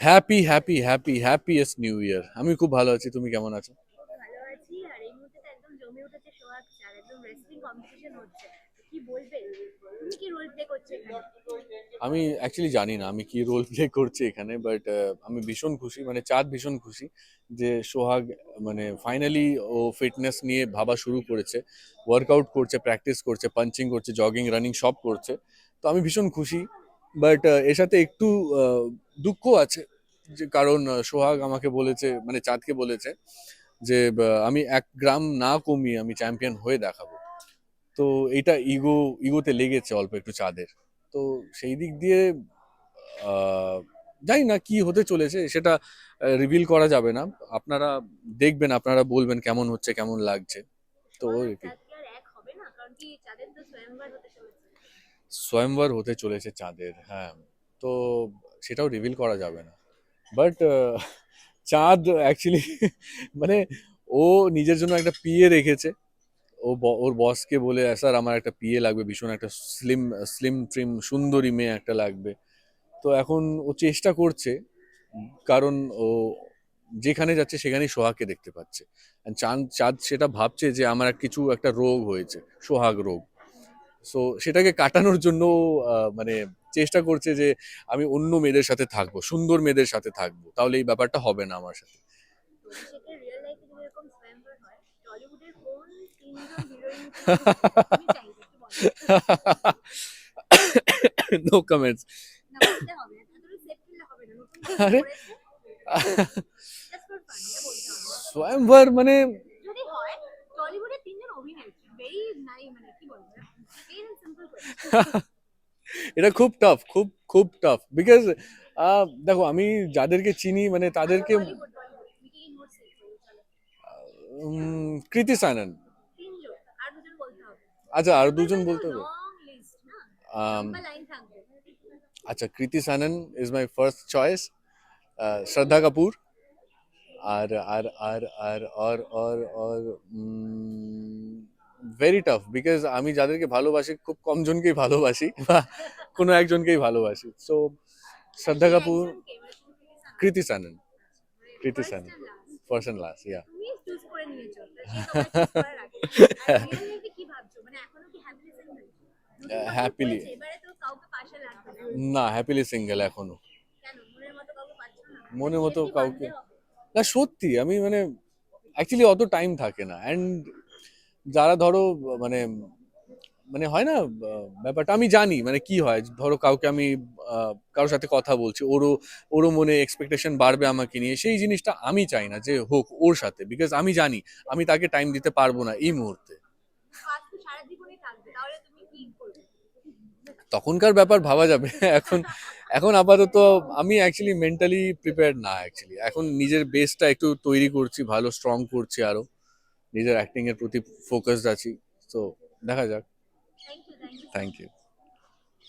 Happy happy happy happiest new year আমি খুব ভালো আছি, তুমি কেমন আছো? আমি অ্যাকচুয়ালি জানি না আমি কি রোল প্লে করছি এখানে বাট আমি ভীষণ খুশি মানে চাঁদ ভীষণ খুশি যে সোহাগ মানে ফাইনালি ও ফিটনেস নিয়ে ভাবা শুরু করেছে ওয়ার্কআউট করছে প্র্যাকটিস করছে পাঞ্চিং করছে জগিং রানিং সব করছে। তো আমি ভীষণ খুশি। বাট এর সাথে একটু দুঃখ আছে। যে কারণ সোহাগ আমাকে বলেছে মানে চাঁদকে বলেছে যে আমি এক গ্রাম না কমিয়ে আমি চ্যাম্পিয়ন হয়ে দেখাবো। তো এটা ইগো, ইগোতে লেগেছে অল্প একটু চাঁদের। তো সেই দিক দিয়ে জানি না কি হতে চলেছে, সেটা রিভিল করা যাবে না। আপনারা দেখবেন, আপনারা বলবেন কেমন হচ্ছে, কেমন লাগছে। তো কি। স্বয়ংবর হতে চলেছে চাঁদের হ্যাঁ। তো সেটাও রিভিল করা যাবে না। বাট চাঁদ অ্যাকচুয়ালি মানে ও নিজের জন্য একটা পিএ রেখেছে। ও ওর বসকে বলে, স্যার, আমার একটা পিএ লাগবে, ভীষণ একটা স্লিম স্লিম ট্রিম সুন্দরী মেয়ে একটা লাগবে। তো এখন ও চেষ্টা করছে, কারণ ও যেখানে যাচ্ছে সেখানেই সোহাগকে দেখতে পাচ্ছে। চাঁদ চাঁদ সেটা ভাবছে যে, আমার কিছু একটা রোগ হয়েছে, সোহাগ রোগ। সো সেটাকে কাটানোর জন্য মানে চেষ্টা করছে যে আমি অন্য মেয়েদের সাথে থাকব সুন্দর মেয়েদের সাথে থাকব। তাহলে এই ব্যাপারটা হবে না আমার সাথে। নো কমেন্টস আরে। স্বয়ংবর মানে যদি হয় টলিউডের তিনজন অভিনেত্রী ভেরি মানে এটা খুব টাফ খুব খুব টাফ বিকজ দেখো আমি যাদেরকে চিনি মানে তাদেরকে টলিউড টলিউড তুমি কি নোট সেট করো চলো। উম, কৃতি সানন। তিনজন আর দুজন বলতে হবে। আচ্ছা আর দুজন বলতে হবে। লং লিস্ট না? Um, লম্বা লাইন থাকবে। আচ্ছা Kriti Sanon is my first choice Shraddha Kapoor আর আর আর আর আর আর আর ভেরি টাফ বিকজ আমি যাদেরকে ভালোবাসি খুব কম জনকেই ভালোবাসি বা কোনো একজনকেই ভালোবাসি। সো শ্রদ্ধা কাপুর মানে Kriti Sanon. Kriti Sanon. First and last yeah মানে হ্যাপিলি না। হ্যাপিলি সিঙ্গেল এখনও। মনের মতো কাউকে? না? সত্যি আমি মানে অ্যাকচুয়ালি অত টাইম থাকে না। অ্যান্ড যারা ধরো মানে মানে হয় না, ব্যাপারটা আমি জানি মানে কি হয়, ধরো কাউকে আমি কারোর সাথে কথা বলছি, ওরও ওরও মনে এক্সপেকটেশন বাড়বে আমাকে নিয়ে, সেই জিনিসটা আমি চাই না যে হোক ওর সাথে বিকজ আমি জানি, আমি তাকে টাইম দিতে পারব না এই মুহূর্তে। তখনকার ব্যাপার ভাবা যাবে, এখন এখন আপাতত আমি অ্যাকচুয়ালি মেন্টালি প্রিপেয়ার্ড না অ্যাকচুয়ালি এখন নিজের বেসটা একটু তৈরি করছি, ভালো স্ট্রং করছি আরও নিজের অ্যাক্টিংয়ের প্রতি ফোকাসড আছি। তো দেখা যাক। Thank you